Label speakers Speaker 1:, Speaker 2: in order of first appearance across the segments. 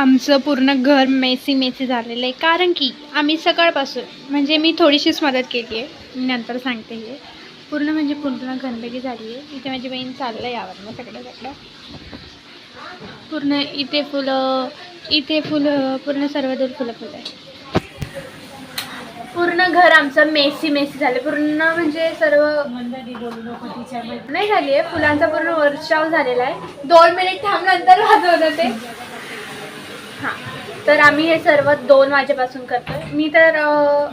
Speaker 1: आमचं पूर्ण घर मेसी मेसी झालेलं आहे. कारण की आम्ही सकाळपासून म्हणजे मी थोडीशीच मदत केली आहे. मी नंतर सांगते हे. पूर्ण म्हणजे पूर्ण गणपती झाली आहे. इथे माझी बहीण चाललं आहे यावर मग सगळं सगळं. पूर्ण इथे फुलं इथे फुलं पूर्ण सर्वदूर फुलं फुलं आहे पूर्ण घर आमचं मेसी मेसी झालं. पूर्ण म्हणजे सर्व नाही झाली आहे. फुलांचा पूर्ण वर्षाव झालेला आहे. दोन मिनिट थांब नंतर वाजवलं ते. हां. तर आम्ही हे सर्व दोन वाजेपासून करतोय. मी तर अं,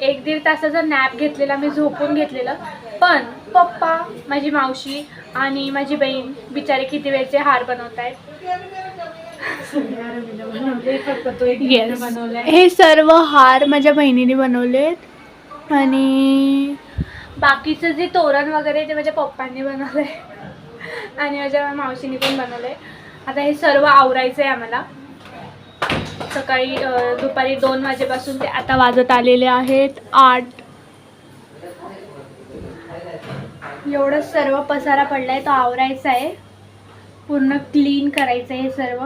Speaker 1: एक दीड तासाचा नॅप घेतलेला मी झोपून घेतलेलं. पण पप्पा माझी मावशी आणि माझी बहीण बिचारे किती वेळचे हार बनवत आहेत हे सर्व हार माझ्या बहिणीने बनवलेत आणि बाकीचं जे तोरण वगैरे ते माझ्या पप्पांनी बनवलं आहे आणि माझ्या मावशीने पण बनवलं आहे आता हे सर्व आवरायचं आहे आम्हाला. सकाळी दुपारी दोन वाजेपासून ते आता वाजत आलेले आहेत. आठ. एवढं सर्व पसारा पडलाय तो आवरायचा आहे पूर्ण क्लीन करायचं आहे हे सर्व.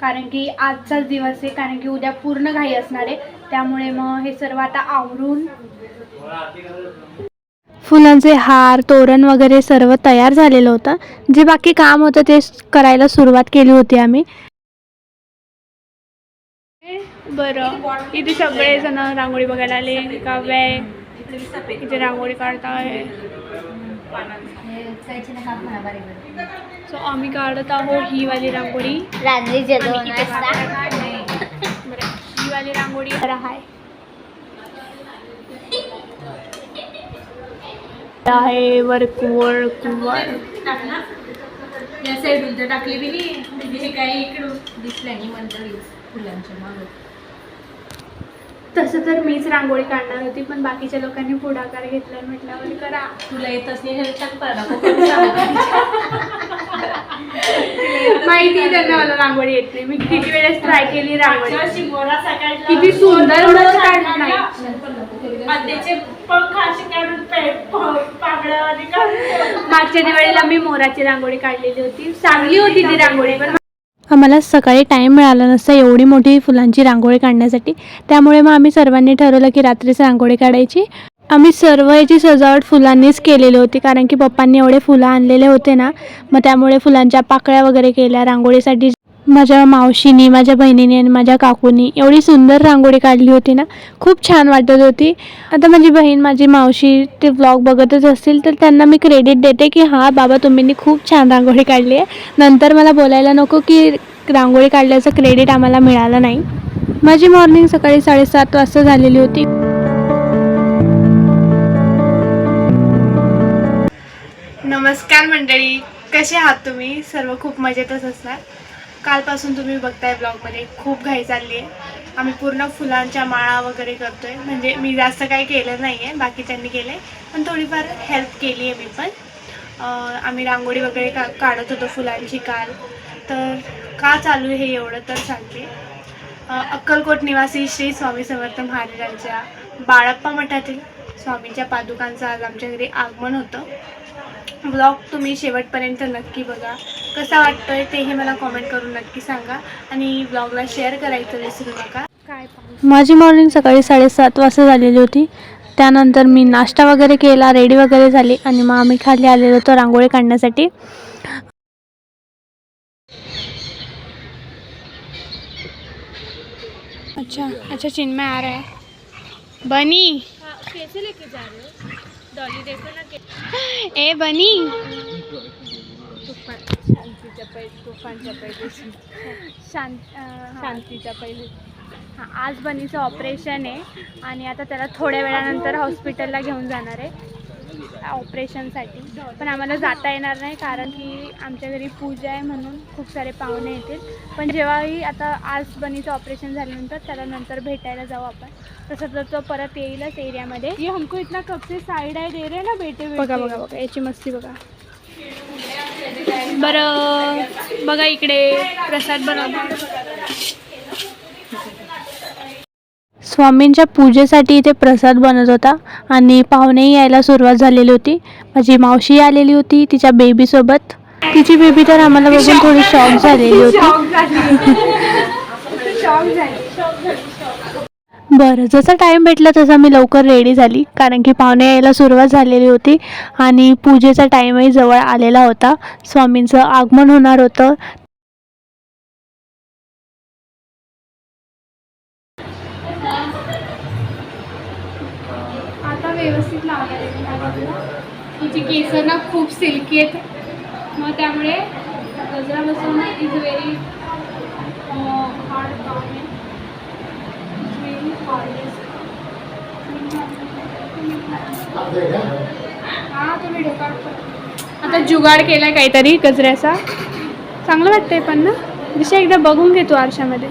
Speaker 1: कारण की आजचाच दिवस आहे कारण की उद्या पूर्ण घाई असणार आहे. त्यामुळे मग हे सर्व आता आवरून फुलांचे हार तोरण वगैरे सर्व तयार झालेलं होतं. जे बाकी काम होतं ते करायला सुरुवात केली होती आम्ही. बरं. इथे सगळे जण रांगोळी बघायला आले. काव्य आहे इथे रांगोळी काढताय. सो आम्ही काढत आहोत ही वाली रांगोळी. काढत आहे. ही वाली रांगोळी. आहे आहे वर्क वर्क वर्क
Speaker 2: या साईडून टाकली बी नाही हे काय इकडून दिसलं नाही म्हणतं फुलांच्या मागं.
Speaker 1: तसं तर मीच रांगोळी काढणार होती पण बाकीच्या लोकांनी पुढाकार घेतलाय म्हटल्यावर करा.
Speaker 2: तुला छान पडला
Speaker 1: माहिती त्यांना मला रांगोळी येत नाही. मी किती वेळेस ट्राय केली रांगोळी. किती सुंदर मागच्या दिवाळीला मी मोराची रांगोळी काढलेली होती. चांगली होती ती रांगोळी पण आम्हाला सकाळी टाईम मिळाला नसता एवढी मोठी फुलांची रांगोळी काढण्यासाठी. त्यामुळे मग आम्ही सर्वांनी ठरवलं की रात्रीच रांगोळी काढायची. आम्ही सर्व याची सजावट फुलांनीच केलेली होती कारण की पप्पांनी एवढे फुलं आणलेले होते ना मग त्यामुळे फुलांच्या पाकळ्या वगैरे केल्या रांगोळीसाठी माझ्या मावशीनी माझ्या बहिणीने आणि माझ्या काकूनी एवढी सुंदर रांगोळी काढली होती ना. खूप छान वाटत होती. आता माझी बहीण माझी मावशी ते ब्लॉग बघतच असतील तर त्यांना मी क्रेडिट देते की हां बाबा तुम्ही खूप छान रांगोळी काढली आहे. नंतर मला बोलायला नको की रांगोळी काढल्याचं क्रेडिट आम्हाला मिळालं नाही. माझी मॉर्निंग सकाळी साडेसात वाजता झालेली होती. नमस्कार मंडळी. कसे आहात तुम्ही? सर्व खूप मजेतच असणार. कालपासून तुम्ही बघताय ब्लॉगमध्ये. खूप घाई चालली आहे. आम्ही पूर्ण फुलांच्या माळा वगैरे करतोय. म्हणजे मी जास्त काही केलं नाही आहे बाकीच्यांनी केलं आहे पण थोडीफार हेल्प केली आहे मी पण. आम्ही रांगोळी वगैरे का काढत होतो फुलांची काल. तर का चालू आहे हे एवढं तर सांगते. अक्कलकोट निवासी श्री स्वामी समर्थ महाराजांच्या बाळप्पा मठातील स्वामींच्या पादुकांचं आज आमच्या घरी आगमन होतं. ब्लॉग तुम्ही शेवटपर्यंत नक्की बघा. कसा वाटतोय तेही मला कॉमेंट करून नक्की सांगा. आणि ब्लॉगला शेअर करायचं विसरू नका. काय माझी मॉर्निंग सकाळी साडेसात वाजता झालेली होती. त्यानंतर मी नाश्ता वगैरे केला रेडी वगैरे झाली आणि मग आम्ही खाली आलेलो होतो रांगोळी काढण्यासाठी. अच्छा अच्छा चिन्मय आ रहा है. बनी.
Speaker 2: कैसे लेके जा रहे हो?
Speaker 1: ए बनी।
Speaker 2: शांतीच्या पहिले तुफानच्या पहिले
Speaker 1: शांत.
Speaker 2: शांतीच्या पहिले.
Speaker 1: हां आज बनीचं ऑपरेशन आहे. आणि आता त्याला थोड्या वेळानंतर हॉस्पिटलला घेऊन जाणार आहे. ऑपरेशनसाठी पण आम्हाला जाता येणार नाही कारण की आमच्या घरी पूजा आहे म्हणून खूप सारे पाहुणे येतील. पण जेव्हाही आता आज बनीचं ऑपरेशन झाल्यानंतर त्याला नंतर भेटायला जाऊ आपण. तसं तर तो परत येईलच एरियामध्ये.
Speaker 2: ये हमको इतना कब से साइड आय दे हैं ना बेटे
Speaker 1: बघा बघा बघा याची मस्ती बघा. बरं बघा इकडे प्रसाद बनवतो स्वामींच्या पूजेसाठी इथे प्रसाद बनत होता आणि पाहुणेही यायला सुरुवात झालेली होती. माझी मावशी आलेली होती तिच्या बेबीसोबत तिची बेबी तर आम्हाला बघून थोडी शॉक झालेली होती.
Speaker 3: बरं जसा टाईम भेटला तसा मी लवकर रेडी झाली कारण की पाहुणे यायला सुरुवात झालेली होती आणि पूजेचा टाईमही जवळ आलेला होता. स्वामींचं आगमन होणार होतं.
Speaker 1: व्यवस्थित लावायला तिची केस ना खूप सिल्की आहेत. मग त्यामुळे गजरा बसवणं इज व्हेरी हार्ड काम आहे. व्हेरी हा तुम्ही ढोकाळ आता जुगाड केलाय काहीतरी गजऱ्याचा. चांगलं वाटतंय पण ना? विषय एकदा बघून घेतो आरशामध्ये.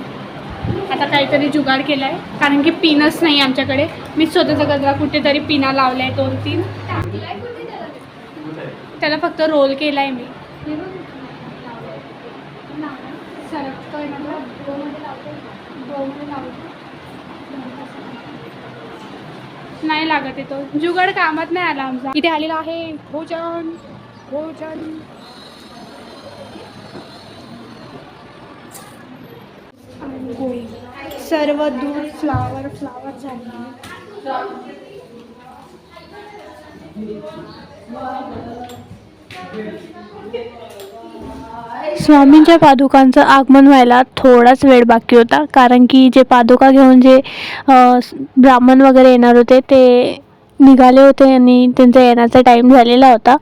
Speaker 1: आता काहीतरी जुगाड केला आहे कारण की पिनच नाही आमच्याकडे. मी स्वतःचा गजरा कुठेतरी पिना लावला आहे दोन तीन. त्याला फक्त रोल केला आहे मी. नाही लागत आहे तो. जुगाड कामात नाही आला आमचा. इथे आलेला आहे भोजन भोजन. सर्व दूध फ्लावर फ्लावर झाले.
Speaker 3: स्वामींच्या पादुकांचं आगमन व्हायला थोडाच वेळ बाकी होता कारण की जे पादुका घेऊन जे ब्राह्मण वगैरे येणार होते ते निघाले होते आणि त्यांचा येण्याचा टाईम झालेला होता.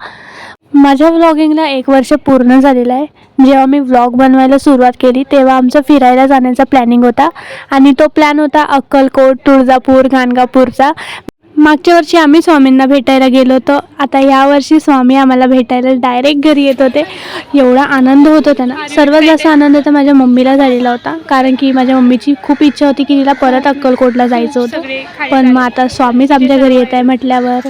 Speaker 3: माझ्या व्लॉगिंगला एक वर्ष पूर्ण झालेलं आहे. जेव्हा मी व्लॉग बनवायला सुरुवात केली तेव्हा आमचं फिरायला जाण्याचा प्लॅनिंग होता आणि तो प्लॅन होता अक्कलकोट तुळजापूर गाणगापूरचा. मागच्या वर्षी आम्ही स्वामींना भेटायला गेलो होतो. आता यावर्षी स्वामी आम्हाला भेटायला डायरेक्ट घरी येत होते. एवढा आनंद होत होता ना. सर्वात जास्त आनंद तर माझ्या मम्मीला झालेला होता. कारण की माझ्या मम्मीची खूप इच्छा होती की तिला परत अक्कलकोटला जायचं होतं. पण मग आता स्वामीच आमच्या घरी येत आहे म्हटल्यावर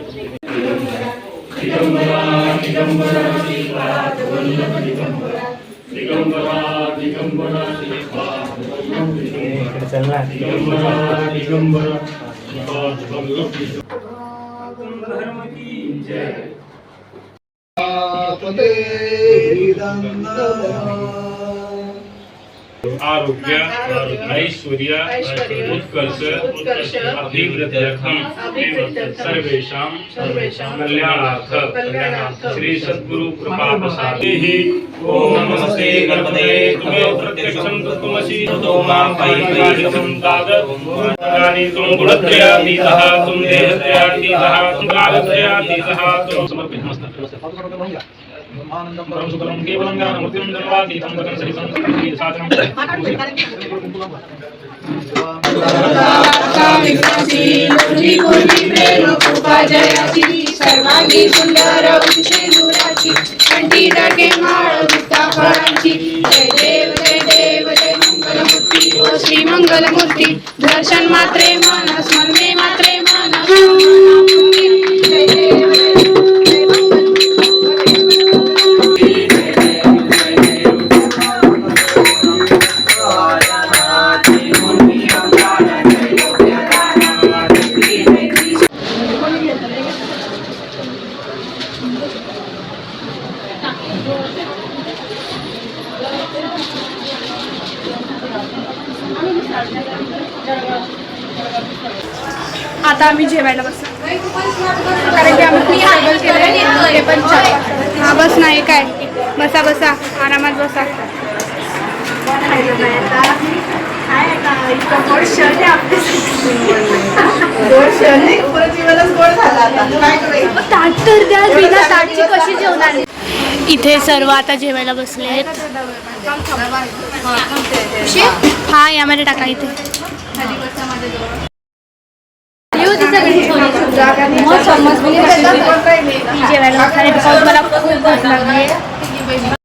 Speaker 1: हे सिटी सर
Speaker 4: आरोग्य ऐश्वर्य उत्कर्ष अभिवृद्ध्यर्थम सर्वेषां कल्याणार्थ श्री सद्गुरु कृपा प्रसादे. ओम नमस्ते गणपते तुमेव प्रत्यक्षं तत्त्वमसि ततो मां पाहिपाहिकं ताद. ज्ञानी त्वं गुणत्रयातीतः त्वं देहत्रयातीतः त्वं कालत्रयातीतः त्वं समर्पयामि
Speaker 1: శుభం కేవలంగా సర్వాంగి సుందర దర్శన్ మాత్రే మానస్ మన్మే कारण की आम्ही खूप स्ट्रगल केलं ते पण चार हा बस नाही काय बसा बसा. आरामात बसा. ताट तर द्या बिना ताटची कशी जेवणार?
Speaker 3: इथे सर्व आता जेवायला बसले आहेत. हा यामध्ये टाका इथे.
Speaker 1: मग जेवायला मला खूप भूक लागली. आहे